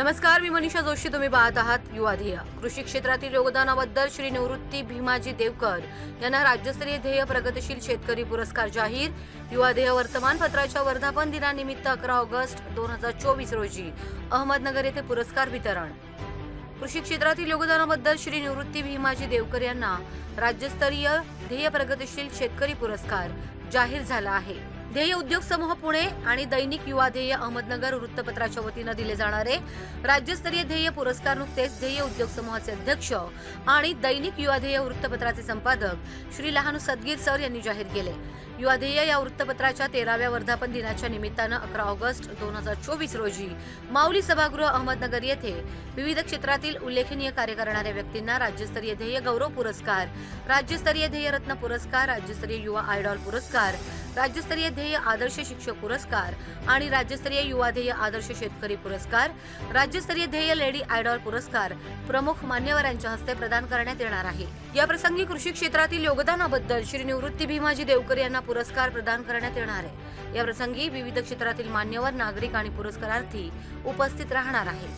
नमस्कार मी मनीषा जोशी. तुम्ही पाहत आहात युवा ध्येय. कृषी क्षेत्रातील योगदानाबद्दल श्री निवृत्ती भीमाजी देवकर यांना राज्यस्तरीय ध्येय प्रगतिशील शेतकरी पुरस्कार जाहीर. युवा ध्येय वर्तमानपत्राच्या वर्धापन दिनानिमित्त अकरा ऑगस्ट दोन हजार चोवीस रोजी अहमदनगर येथे पुरस्कार वितरण. कृषी क्षेत्रातील योगदानाबद्दल श्री निवृत्ती भीमाजी देवकर यांना राज्यस्तरीय ध्येय प्रगतिशील शेतकरी पुरस्कार जाहीर झाला आहे. ध्येय उद्योग समूह पुणे आणि दैनिक युवा ध्येय अहमदनगर वृत्तपत्राच्या वतीनं दिले जाणारे राज्यस्तरीय ध्येय पुरस्कार नुकतेच ध्येय उद्योग समूहाचे अध्यक्ष आणि दैनिक युवा ध्येय वृत्तपत्राचे संपादक श्री लहानू सदगीर सर यांनी जाहीर केले. युवा ध्येय या वृत्तपत्राच्या तेराव्या वर्धापन दिनाच्या निमित्तानं अकरा ऑगस्ट दोन हजार चोवीस रोजी माऊली सभागृह अहमदनगर येथे विविध क्षेत्रातील उल्लेखनीय कार्य करणाऱ्या व्यक्तींना राज्यस्तरीय ध्येय गौरव पुरस्कार राज्यस्तरीय ध्येय रत्न पुरस्कार राज्यस्तरीय युवा आयडॉल पुरस्कार राज्यस्तरीय ध्येय आदर्श शिक्षक पुरस्कार आणि राज्यस्तरीय युवा ध्येय आदर्श शेतकरी पुरस्कार. राज्यस्तरीय ध्येय लेडी आयडॉल पुरस्कार प्रमुख मान्यवरांच्या हस्ते प्रदान करण्यात येणार आहे. या प्रसंगी कृषी क्षेत्रातील योगदानाबद्दल श्री निवृत्ती भीमाजी देवकर यांना पुरस्कार प्रदान करण्यात येणार आहे. या प्रसंगी विविध क्षेत्रातील मान्यवर नागरिक आणि पुरस्कारार्थी उपस्थित राहणार आहेत.